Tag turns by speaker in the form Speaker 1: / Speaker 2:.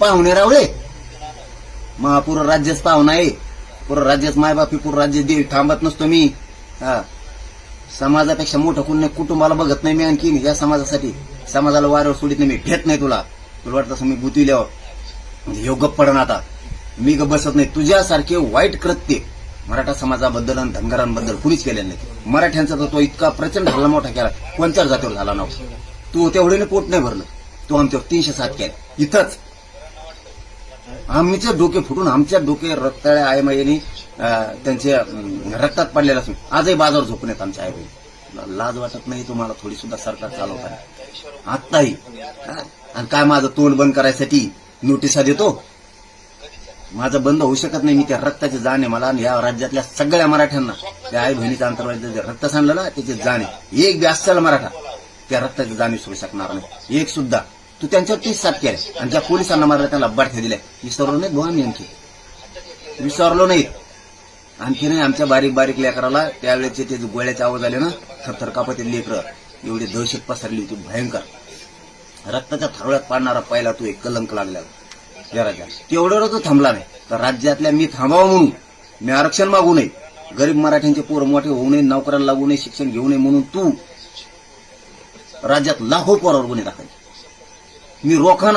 Speaker 1: पाहुणे रावळे मग पूर्ण राज्यच पाहुणा आहे. पूर्ण राज्याच मायबापी पूर्ण राज्य देव थांबत नसतो मी. हा. समाजापेक्षा मोठं कोण नाही कुटुंबाला बघत नाही मी आणखी या समाजासाठी समाजाला वाऱ्यावर सोडित नाही मी. भेट नाही तुला. तुला वाटतं मी गुतविल्यावर म्हणजे ह्यो गप्प पडण आता. मी ग बसत नाही. तुझ्यासारखे वाईट कृत्य मराठा समाजाबद्दल आणि धनगरांबद्दल कुणीच केलेलं नाही. मराठ्यांचा तर तो इतका प्रचंड हल्ला मोठा केला. कोणत्याच जातीवर झाला नव्हता तू तेवढ्याने पोट नाही भरलं. तू आमच्यावर तीनशे सात केले. इथंच. आमचे डोके फुटून आमच्या डोके रक्ताळ्या आईमाईने त्यांचे रक्तात पडलेले असून आजही बाजार झोपून येत आमच्या आईबाई. लाज वाटत नाही तुम्हाला थोडी सुद्धा सरकार चालवताना. आत्ताही. आणि काय माझं तोंड बंद करायसाठी नोटिसा देतो? माझं बंद होऊ शकत नाही मी त्या रक्ताची जाणे मला आणि या राज्यातल्या सगळ्या मराठ्यांना त्या आई बहिणीचा अंतर्वाईचं जे रक्त सांडलं ना त्याची जाणे एक बी असेल मराठा त्या रक्ताची जाण सोडू शकणार नाही. एक सुद्धा. तू त्यांच्यावर तीस सात केले आणि ज्या पोलिसांना मारलं त्यांना बाठ्या दिल्या विसरलो नाहीत दोन नेमके विसरलो नाहीत. आणखी नाही आमच्या बारीक बारीक लेकराला त्यावेळेचे ते गोळ्याचे आवाज आले ना थरथर कापतील लेकर एवढी दहशत पसरली होती भयंकर. रक्ताच्या थारोळ्यात पाडणारा पहिला तू एक कलंक लागला. या राज्यात तेवढं तो थांबला नाही. तर राज्यातल्या मी थांबावं म्हणून मी आरक्षण मागू नये. गरीब मराठ्यांचे पोर मोठे होऊ नये नोकऱ्याला लागू नये शिक्षण घेऊ नये म्हणून तू राज्यात लाखो पोरावर गुन्हे दाखल मी रोखा